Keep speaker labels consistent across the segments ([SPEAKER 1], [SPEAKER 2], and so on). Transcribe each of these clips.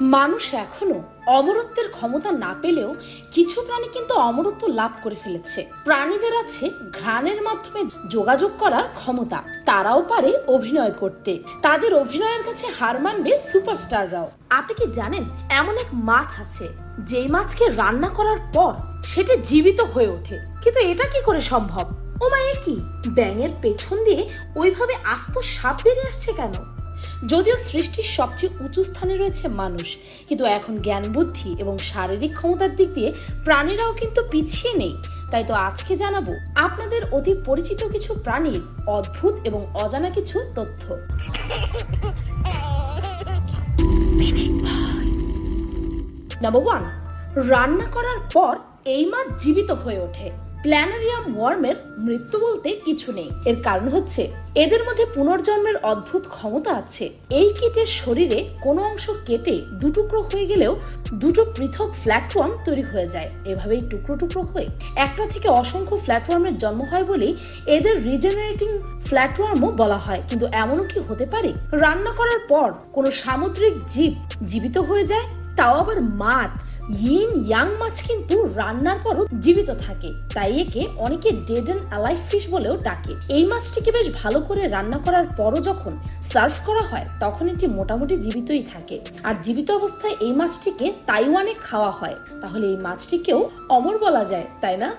[SPEAKER 1] মানুষ এখনও অমরত্বের ক্ষমতা না পেলেও কিছু প্রাণী কিন্তু অমরত্ব লাভ করে ফেলেছে। প্রাণীদের আছে ঘ্রাণের মাধ্যমে যোগাযোগ করার ক্ষমতা। তারাও পারে অভিনয় করতে। তাদের অভিনয়ের কাছে হার মানবে সুপারস্টাররাও। আপনি কি জানেন, এমন এক মাছ আছে, যেই মাছকে রান্না করার পর সেটা জীবিত হয়ে ওঠে। কিন্তু এটা কি করে সম্ভব? ও এ কি? ব্যাঙের পেছন দিয়ে ওইভাবে আস্ত সাপ বেরিয়ে আসছে কেন? যদিও সৃষ্টির সবচেয়ে উঁচু স্থানে রয়েছে মানুষ, কিন্তু এখন জ্ঞান, বুদ্ধি এবং শারীরিক ক্ষমতার দিক দিয়ে প্রাণীরাও কিন্তু পিছিয়ে নেই। তাই তো আজকে জানাব আপনাদের অতি পরিচিত কিছু প্রাণীর অদ্ভুত এবং অজানা কিছু তথ্য। নাম্বার ওয়ান রান্না করার পর এই মাছ জীবিত হয়ে ওঠে। প্ল্যানারিয়াম ওয়ার্মের মৃত্যু বলতে কিছু নেই। এর কারণ হচ্ছে, এদের মধ্যে পুনর্জন্মের অদ্ভুত ক্ষমতা আছে। এই কীটের শরীরে কোনো অংশ কেটে দুটুকরো হয়ে গেলেও দুটো পৃথক প্ল্যাটফর্ম তৈরি হয়ে যায়। এভাবেই টুকরো টুকরো হয়ে একটা থেকে অসংখ্য প্ল্যাটফর্মের জন্ম হয় বলেই এদের রিজেনারেটিং প্ল্যাটফর্মও বলা হয়। কিন্তু এমনও কি হতে পারে? রান্না করার পর কোনো সামুদ্রিক জীব জীবিত হয়ে যায় তাও আবার মাছ। ইন ইয়াং মাছ কিন্তু রান্নার পরও জীবিত থাকে। তাই একে অনেকে ডেড অ্যান্ড অ্যালাইভ ফিশ বলেও ডাকে। এই মাছটিকে বেশ ভালো করে রান্না করার পরও যখন সার্ভ করা হয়, তখন এটি মোটামুটি জীবিতই থাকে। আর জীবিত অবস্থায় এই মাছটিকে তাইওয়ানে খাওয়া হয়। তাহলে এই মাছটিকেও অমর বলা যায়, তাই না?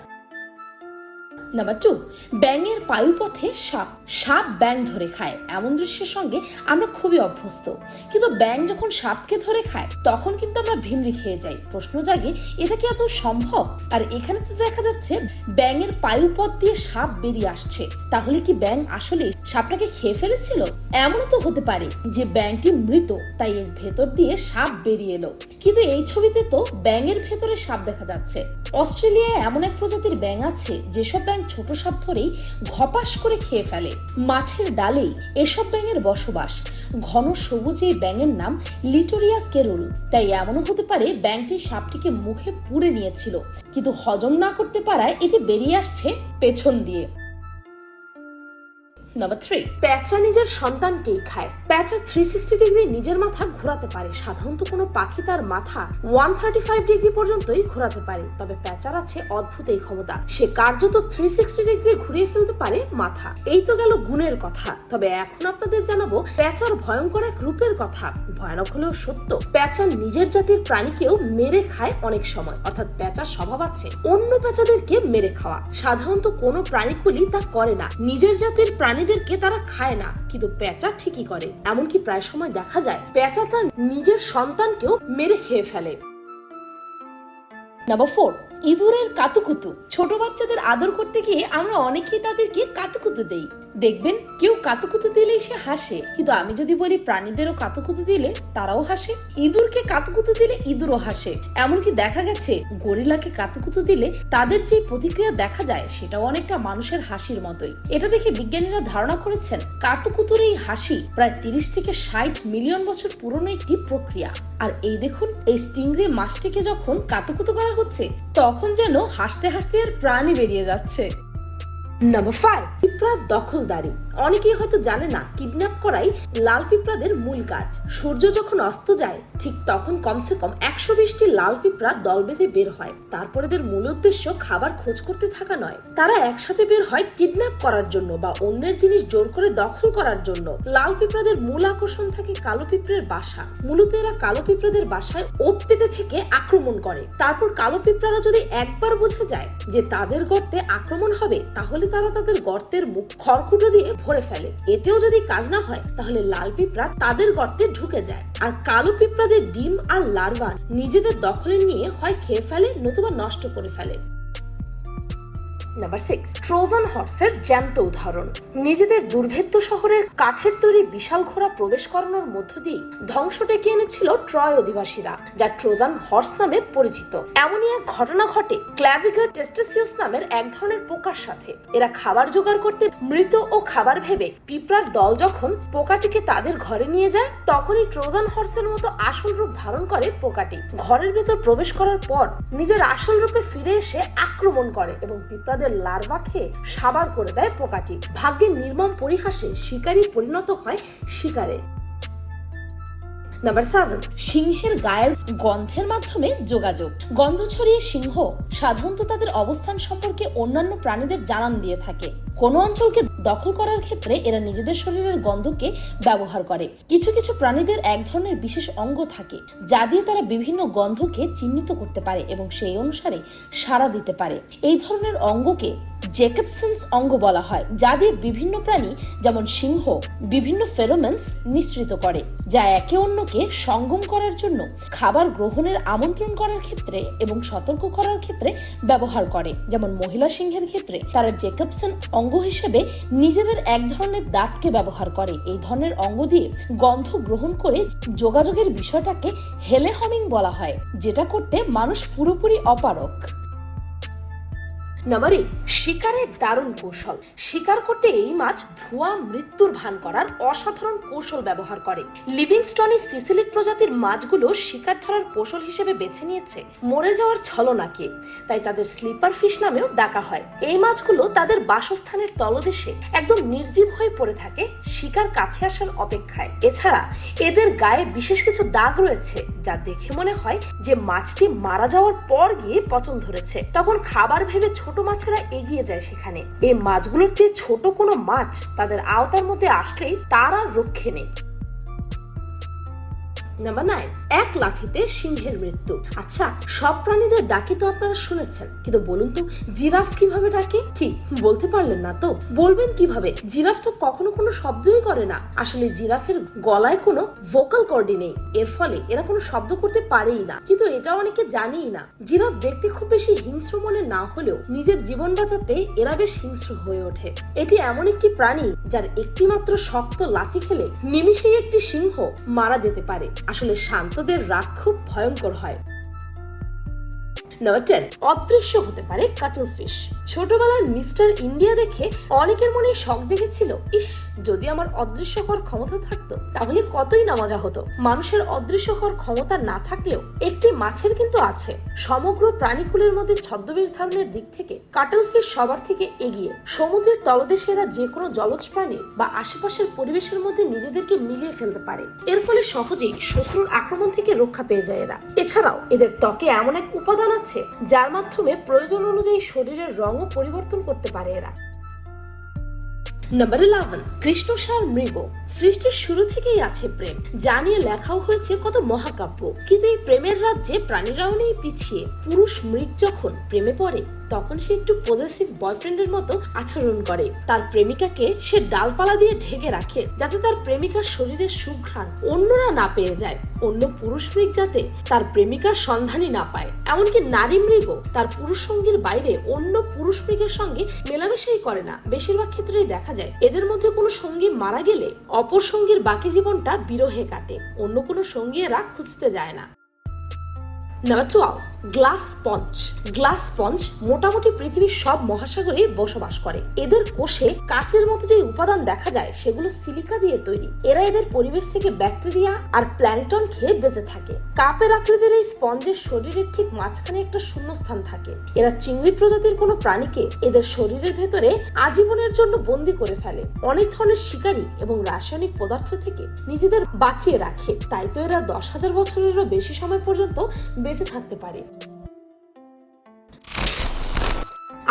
[SPEAKER 1] নাম্বার টু ব্যাঙের পায়ুপথে সাপ সাপ ব্যাং ধরে খায়। এমন দৃশ্যের সঙ্গে আমরা খুবই অভ্যস্ত। কিন্তু ব্যাং যখন সাপকে ধরে খায়, তখন কিন্তু আমরা ভিমড়ি খেয়ে যাই। প্রশ্ন জাগে, এটা কি এত সম্ভব? আর এখানে তো দেখা যাচ্ছে, ব্যাঙের পায়ুপথ দিয়ে সাপ বেরিয়ে আসছে। তাহলে কি ব্যাং আসলে সাপটাকে খেয়ে ফেলেছিল? এমনও তো হতে পারে যে ব্যাংটি মৃত, তাই এর ভেতর দিয়ে সাপ বেরিয়ে এলো। কিন্তু এই ছবিতে তো ব্যাঙের ভেতরে সাপ দেখা যাচ্ছে। অস্ট্রেলিয়ায় এমন এক প্রজাতির ব্যাঙ আছে, যেসব ব্যাঙ ছোট সাপ ধরেই ঘপাস করে খেয়ে ফেলে। মাছের ডালেই এসব ব্যাঙের বসবাস। ঘন সবুজ এই ব্যাঙের নাম লিটোরিয়া কেরুল। তাই এমনও হতে পারে ব্যাঙটি সাপটিকে মুখে পুড়ে নিয়েছিল। কিন্তু হজম না করতে পারায় এটি বেরিয়ে আসছে পেছন দিয়ে। নাম্বার থ্রি প্যাঁচা নিজের সন্তানকেই খায়। প্যাঁচা থ্রি সিক্সটি ডিগ্রি নিজের মাথা ঘোরাতে পারে। সাধারণত কোনো পাখি তার মাথা ওয়ান থার্টি ফাইভ ডিগ্রি পর্যন্তই ঘোরাতে পারে। তবে প্যাঁচার আছে অদ্ভুত এই ক্ষমতা। সে কার্যত থ্রি সিক্সটি ডিগ্রি ঘুরিয়ে ফেলতে পারে মাথা। এই তো গেল গুণের কথা। তবে এখন আপনাদের জানাব প্যাঁচার ভয়ঙ্কর এক রূপের কথা। ভয়ানক হলেও সত্য প্যাঁচা নিজের জাতির প্রাণীকেও মেরে খায় অনেক সময়। অর্থাৎ প্যাঁচার স্বভাব আছে অন্য প্যাঁচাদেরকে মেরে খাওয়া। সাধারণত কোনো প্রাণীকুলি তা করে না। নিজের জাতির প্রাণীদেরকে তারা খায় না, কিন্তু পেঁচা ঠিকই করে। এমনকি প্রায় সময় দেখা যায়, পেঁচা তার নিজের সন্তানকেও মেরে খেয়ে ফেলে। নাম্বার ফোর ইঁদুরের কাতুকুতু। ছোট বাচ্চাদের আদর করতে গিয়ে আমরা অনেকেই তাদেরকে কাতুকুতু দেই। দেখবেন কেউ কাতুকুতু দিলেই সে হাসে। কিন্তু আমি যদি বলি প্রাণীদেরও কাতুকুতু দিলে, তারাও হাসে। ইঁদুরকে কাতুকুতু দিলে ইঁদুরও হাসে। এমনকি দেখা গেছে, গরিলাকে কাতুকুতু দিলে তাদের যে প্রতিক্রিয়া দেখা যায়, সেটাও অনেকটা মানুষের হাসির মতোই। এটা দেখে বিজ্ঞানীরা ধারণা করেছেন, কাতুকুতুর এই হাসি প্রায় তিরিশ থেকে ষাট মিলিয়ন বছর পুরনো একটি প্রক্রিয়া। আর এই দেখুন, এই স্টিংরে মাছটিকে যখন কাতুকুতু করা হচ্ছে, তখন যেন হাসতে হাসতে আর প্রাণী বেরিয়ে যাচ্ছে। নাম্বার ফাইভ পিঁপড়ার দখলদারি। অনেকেই হয়তো জানে না কিডন্যাপ করাই লাল পিঁপড়াদের মূল কাজ। সূর্য যখন অস্ত যায়, ঠিক তখন কমসে কম একশো বিশটি লাল পিঁপড়া দল বেঁধে বের হয়। তারপর এদের মূল উদ্দেশ্য খাবার খোঁজ করতে থাকা নয়। তারা একসাথে বের হয় কিডন্যাপ করার জন্য বা অন্যের জিনিস জোর করে দখল করার জন্য। লাল পিঁপড়াদের মূল আকর্ষণ থাকে কালো পিঁপড়ের বাসা। মূলত এরা কালো পিঁপড়াদের বাসায় ওত পেতে থেকে আক্রমণ করে। তারপর কালো পিঁপড়ারা যদি একবার বুঝে যায় যে তাদের গর্তে আক্রমণ হবে, তাহলে তারা তাদের গর্তের মুখ খড়কুটো দিয়ে ভরে ফেলে। এতেও যদি কাজ না হয়, তাহলে লাল পিঁপড়া তাদের গর্তে ঢুকে যায়। আর কালো পিঁপড়াদের ডিম আর লার্ভা নিজেদের দখলে নিয়ে হয় খেয়ে ফেলে, নতুবা নষ্ট করে ফেলে। নাম্বার সিক্স ট্রোজান হর্সের জ্যান্ত উদাহরণ। নিজেদের দুর্ভেদ্য শহরের কাঠের তৈরি বিশাল ঘোড়া প্রবেশ করানোর মধ্য দিয়ে ধ্বংস ডেকে এনেছিল ট্রয় অধিবাসীরা, যা ট্রোজান হর্স নামে পরিচিত। এমনই এক ঘটনা ঘটে ক্ল্যাভিগার টেস্টেসিউস নামের এক ধরনের পোকার সাথে। এরা খাবার জোগাড় করতে মৃত ও খাবার ভেবে পিঁপড়ার দল যখন পোকাটিকে তাদের ঘরে নিয়ে যায়, তখনই ট্রোজান হর্সের মতো আসল রূপ ধারণ করে পোকাটি। ঘরের ভেতর প্রবেশ করার পর নিজের আসল রূপে ফিরে এসে আক্রমণ করে এবং পিঁপড়াদের লার্ভা খেয়ে সাবার করে দেয় পোকাটি। ভাগ্যের নির্মম পরিহাসে শিকারী পরিণত হয় শিকারে নাম্বার সেভেন সিংহের গায়ের গন্ধের মাধ্যমে যোগাযোগ। গন্ধ ছড়িয়ে সিংহ সাধারণত তাদের অবস্থান সম্পর্কে অন্যান্য প্রাণীদের জানান দিয়ে থাকে। কোনো অঞ্চলকে দখল করার ক্ষেত্রে এরা নিজেদের শরীরের গন্ধকে ব্যবহার করে। কিছু কিছু প্রাণীদের এক ধরনের বিশেষ অঙ্গ থাকে, যা দিয়ে তারা বিভিন্ন গন্ধকে চিহ্নিত করতে পারে এবং সেই অনুসারে সাড়া দিতে পারে। এই ধরনের অঙ্গকে জেকবসন্স অঙ্গ বলা হয় যা দিয়ে বিভিন্ন প্রাণী, যেমন সিংহ, বিভিন্ন ফেরোমেন্স নিঃসৃত করে, যা একে অন্যকে সঙ্গম করার জন্য খাবার গ্রহণের আমন্ত্রণ করার ক্ষেত্রে এবং সতর্ক করার ক্ষেত্রে ব্যবহার করে। যেমন মহিলা সিংহের ক্ষেত্রে তারা জেকবসন অঙ্গ হিসেবে নিজেদের এক ধরনের দাঁতকে ব্যবহার করে। এই ধরনের অঙ্গ দিয়ে গন্ধ গ্রহণ করে যোগাযোগের বিষয়টাকে হেলে হমিং বলা হয়, যেটা করতে মানুষ পুরোপুরি অপারক নাম্বার এইট শিকারের দারুণ কৌশল। শিকার করতে এই মাছ ভুয়া মৃত্যুর ভান করার অসাধারণ কৌশল ব্যবহার করে। লিভিংস্টনের সিসিলিক প্রজাতির মাছগুলো শিকার ধরার কৌশল হিসেবে বেছে নিয়েছে। মরে যাওয়ার ছলনাকে। তাই তাদের স্লিপার ফিশ নামেও ডাকা হয়। এই মাছগুলো তাদের বাসস্থানের তলদেশে একদম নির্জীব হয়ে পড়ে থাকে শিকার কাছে আসার অপেক্ষায়। এছাড়া এদের গায়ে বিশেষ কিছু দাগ রয়েছে, যা দেখে মনে হয় যে মাছটি মারা যাওয়ার পর গিয়ে পচন ধরেছে। তখন খাবার ভেবে ছোট মাছেরা এগিয়ে যায় সেখানে। এই মাছগুলোর চেয়ে ছোট কোনো মাছ তাদের আওতার মধ্যে আসলেই তারা আর রক্ষে নেই। নাম্বার নাইন এক লাথিতে সিংহের মৃত্যু। আচ্ছা সব প্রাণীদের ডাকে তো আপনারা শুনেছেন, কিন্তু বলুন তো, জিরাফ কীভাবে ডাকে? কি বলতে পারলেন না তো। বলবেন কীভাবে? জিরাফ তো কখনো কোনো শব্দই করে না। আসলে জিরাফের গলায় কোনো ভোকাল কর্ডই নেই। এর ফলে এরা কোনো শব্দ করতে পারেই না। কিন্তু এটা অনেকে জানেই না। জিরাফ দেখতে খুব বেশি হিংস্র মনে না হলেও নিজের জীবন বাঁচাতে এরা বেশ হিংস্র হয়ে ওঠে। এটি এমন একটি প্রাণী, যার একটি মাত্র শক্ত লাথি খেলে নিমিষেই একটি সিংহ মারা যেতে পারে। আসলে শান্তদের রাগ খুব ভয়ঙ্কর হয়। নাম্বার অদৃশ্য হতে পারে কাটল ফিশ ছোটবেলায় মিস্টার ইন্ডিয়া দেখে অনেকের মনে শখ জেগেছিল, ইস, যদি আমার অদৃশ্য হওয়ার ক্ষমতা থাকতো, তাহলে কতই না মজা হতো। মানুষের অদৃশ্য হওয়ার ক্ষমতা না থাকলেও একটি মাছের কিন্তু আছে। সমগ্র প্রাণীকুলের মধ্যে ছদ্মবেশ ধারণের দিক থেকে কাটল ফিশ সবার থেকে এগিয়ে। সমুদ্রের তলদেশে এরা যে কোনো জলজ প্রাণী বা আশেপাশের পরিবেশের মধ্যে নিজেদেরকে মিলিয়ে ফেলতে পারে। এর ফলে সহজেই শত্রুর আক্রমণ থেকে রক্ষা পেয়ে যায় এরা। এছাড়াও এদের ত্বকে এমন এক উপাদান আছে যার মাধ্যমে প্রয়োজন অনুযায়ী শরীরের রঙও পরিবর্তন করতে পারে এরা। নাম্বার ইলেভেন কৃষ্ণসার মৃগ। সৃষ্টির শুরু থেকেই আছে প্রেম। যা নিয়ে লেখাও হয়েছে কত মহাকাব্য। কিন্তু এই প্রেমের রাজ্যে প্রাণীরাও নেই পিছিয়ে। পুরুষ মৃগ যখন প্রেমে পড়ে তখন সে একটু পজেসিভ বয়ফ্রেন্ডের মতো আচরণ করে। তার প্রেমিকাকে সে ডালপালা দিয়ে ঢেকে রাখে, যাতে তার প্রেমিকার শরীরের সুঘ্রাণ অন্যরা না পেয়ে যায়। অন্য পুরুষ মৃগ যাতে তার প্রেমিকার সন্ধানই না পায়। এমনকি নারী মৃগ তার পুরুষ সঙ্গীর বাইরে অন্য পুরুষ মৃগের সঙ্গে মেলামেশাই করে না। বেশিরভাগ ক্ষেত্রেই দেখা যায়, এদের মধ্যে কোনো সঙ্গী মারা গেলে অপর সঙ্গীর বাকি জীবনটা বিরহে কাটে। অন্য কোনো সঙ্গী এরা খুঁজতে যায় না। Number twelve glass sponge glass sponge মোটামুটি পৃথিবীর সব মহাসাগরে বসবাস করে। এদের কোষে কাচের মতো যে উপাদান দেখা যায়, সেগুলো সিলিকা দিয়ে তৈরি। এরা এদের পরিবেশ থেকে ব্যাকটেরিয়া আর প্ল্যাংটন খেয়ে বেঁচে থাকে। কাপের আকৃতির এই স্পঞ্জের শরীরের ঠিক মাঝখানে একটা শূন্যস্থান থাকে। এরা চিংড়ি প্রজাতির কোনো প্রাণীকে এদের শরীরের ভেতরে আজীবনের জন্য বন্দি করে ফেলে। অনেক ধরনের শিকারী এবং রাসায়নিক পদার্থ থেকে নিজেদের বাঁচিয়ে রাখে। তাই তো এরা দশ হাজার বছরেরও বেশি সময় পর্যন্ত বেঁচে থাকতে পারে।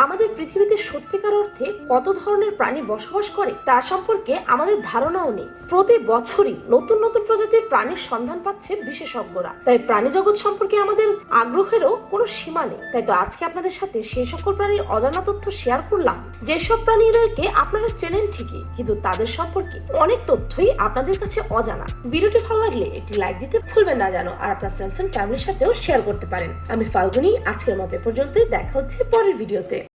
[SPEAKER 1] আমাদের পৃথিবীতে সত্যিকার অর্থে কত ধরনের প্রাণী বসবাস করে তা সম্পর্কে আমাদের ধারণাও নেই। প্রতি বছরই নতুন নতুন প্রজাতির প্রাণীর সন্ধান পাচ্ছে বিশেষজ্ঞরা। তাই প্রাণী জগৎ সম্পর্কে আমাদের আগ্রহেরও কোনো সীমা নেই। তাই তো আজকে আপনাদের সাথে সেই সকল প্রাণীর অজানা তথ্য শেয়ার করলাম। যেসব প্রাণীদেরকে আপনারা চেনেন ঠিকই, কিন্তু তাদের সম্পর্কে অনেক তথ্যই আপনাদের কাছে অজানা। ভিডিওটি ভালো লাগলে একটি লাইক দিতে ভুলবেন না জানো আর আপনার ফ্রেন্ডস এন্ড ফ্যামিলির সাথেও শেয়ার করতে পারেন। আমি ফাল্গুনি, আজকের মতো পর্যন্তই। দেখা হচ্ছে পরের ভিডিওতে।